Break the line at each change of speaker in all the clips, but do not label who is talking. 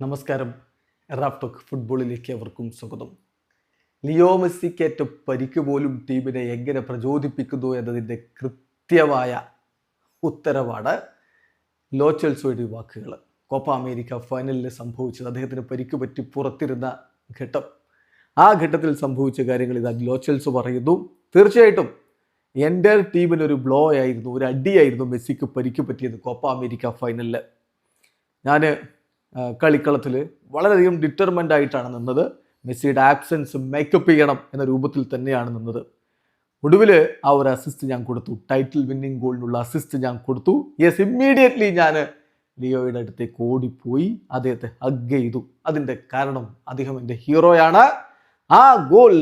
നമസ്കാരം. റാഫ്ടോക്ക് ഫുട്ബോളിലേക്ക് അവർക്കും സ്വാഗതം. ലിയോ മെസ്സിക്കേറ്റ പരിക്ക് പോലും ടീമിനെ എങ്ങനെ പ്രചോദിപ്പിക്കുന്നു എന്നതിന്റെ കൃത്യമായ ഉത്തരവാണ് ലോച്ചൽസോയുടെ വാക്കുകൾ. കോപ്പ അമേരിക്ക ഫൈനലിൽ സംഭവിച്ചത് അദ്ദേഹത്തിന് പരിക്ക് പറ്റി പുറത്തിരുന്ന ഘട്ടം. ആ ഘട്ടത്തിൽ സംഭവിച്ച കാര്യങ്ങൾ ഇതാ ലോച്ചൽസ് പറയുന്നു. തീർച്ചയായിട്ടും എന്റെ ടീമിനൊരു ബ്ലോ ആയിരുന്നു ഒരു അടിയായിരുന്നു മെസ്സിക്ക് പരിക്ക് പറ്റിയത് കോപ്പ അമേരിക്ക ഫൈനലിൽ. ഞാൻ കളിക്കളത്തിൽ വളരെയധികം ഡിറ്റർമെന്റ് ആയിട്ടാണ് നിന്നത്. മെസ്സിയുടെ ആബ്സെൻസ് മേക്കപ്പ് ചെയ്യണം എന്ന രൂപത്തിൽ തന്നെയാണ് നിന്നത്. ഒടുവിൽ ആ ഒരു അസിസ്റ്റ് ഞാൻ കൊടുത്തു. ടൈറ്റിൽ വിന്നിംഗ് ഗോളിനുള്ള അസിസ്റ്റ് ഞാൻ കൊടുത്തു. യെസ് ഇമ്മീഡിയറ്റ്ലി ഞാൻ ലിയോയുടെ അടുത്തേക്ക് ഓടിപ്പോയി. അദ്ദേഹത്തെ ഹഗ് ചെയ്തു. അതിന്റെ കാരണം അദ്ദേഹം എന്റെ ഹീറോയാണ് ആ ഗോൾ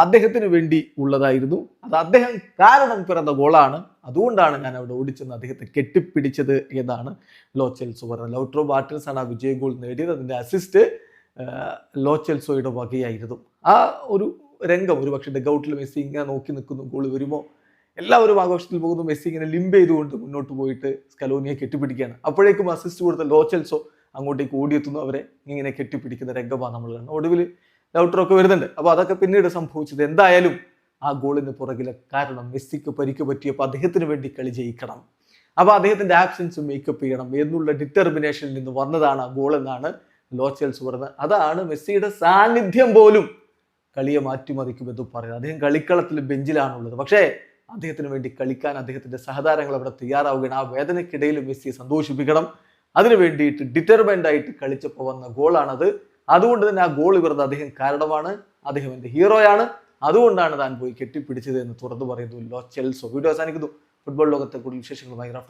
അദ്ദേഹത്തിന് വേണ്ടി ഉള്ളതായിരുന്നു. അത് അദ്ദേഹം കാരണം പിറന്ന ഗോളാണ്. അതുകൊണ്ടാണ് ഞാൻ അവിടെ ഓടിച്ചെന്ന് അദ്ദേഹത്തെ കെട്ടിപ്പിടിച്ചത് എന്നാണ് ലോച്ചെൽസോ ചെൽസോ പറഞ്ഞത്. ലൗട്രോ ബാറ്റൻസ് ആണ് ആ വിജയ ഗോൾ നേടിയത്. അതിന്റെ അസിസ്റ്റ് ലോച്ചെൽസോയുടെ വകയായിരുന്നു. ആ ഒരു രംഗം ഒരു പക്ഷേ ഡഗൗട്ടിൽ മെസ്സി ഇങ്ങനെ നോക്കി നിൽക്കുന്നു ഗോൾ വരുമോ? എല്ലാവരും ആഘോഷത്തിൽ പോകുന്നു. മെസ്സി ഇങ്ങനെ ലിംബ് ചെയ്തുകൊണ്ട് മുന്നോട്ട് പോയിട്ട് സ്കലോനിയെ കെട്ടിപ്പിടിക്കുകയാണ്. അപ്പോഴേക്കും അസിസ്റ്റ് കൊടുത്ത ലോച്ചെൽസോ ചെൽസോ അങ്ങോട്ടേക്ക് ഓടിയെത്തുന്നു. അവരെ ഇങ്ങനെ കെട്ടിപ്പിടിക്കുന്ന രംഗമാണ് നമ്മൾ കാണുന്നത് ഒടുവിൽ ലൗട്ടറൊക്കെ വരുന്നുണ്ട്. അപ്പോൾ അതൊക്കെ പിന്നീട് സംഭവിച്ചത് എന്തായാലും ആ ഗോളിന് പുറകിലെ കാരണം മെസ്സിക്ക് പരിക്ക് പറ്റിയപ്പോൾ അദ്ദേഹത്തിന് വേണ്ടി കളി ജയിക്കണം. അപ്പോൾ അദ്ദേഹത്തിന്റെ ആബ്സെൻസ് മേക്കപ്പ് ചെയ്യണം എന്നുള്ള ഡിറ്റർമിനേഷനിൽ നിന്ന് വന്നതാണ് ആ ഗോൾ എന്നാണ് ലോച്ചൽസ് പറഞ്ഞത്. അതാണ് മെസ്സിയുടെ സാന്നിധ്യം പോലും കളിയെ മാറ്റിമറിക്കുമെന്ന് പറയുന്നത്. അദ്ദേഹം കളിക്കളത്തിൽ ബെഞ്ചിലാണുള്ളത്. പക്ഷേ അദ്ദേഹത്തിന് വേണ്ടി കളിക്കാൻ അദ്ദേഹത്തിന്റെ സഹതാരങ്ങൾ അവിടെ തയ്യാറാവുകയാണ്. ആ വേദനയ്ക്കിടയിൽ മെസ്സിയെ സന്തോഷിപ്പിക്കണം. അതിനു വേണ്ടിയിട്ട് ഡിറ്റർമെന്റ് ആയിട്ട് കളിച്ചപ്പോൾ വന്ന ഗോളാണത്. അതുകൊണ്ട് തന്നെ ആ ഗോൾ ഇവരുടെ അദ്ദേഹം കാരണമാണ്. അദ്ദേഹം എന്റെ ഹീറോയാണ്. അതുകൊണ്ടാണ് താൻ പോയി കെട്ടിപ്പിടിച്ചത് എന്ന് തുറന്നു പറയുന്നു ലോ ചെൽസോ. വീഡിയോ അവസാനിക്കുന്നു. ഫുട്ബോൾ ലോകത്തെ കൂടുതൽ വിശേഷങ്ങളുമായി ഭയങ്കര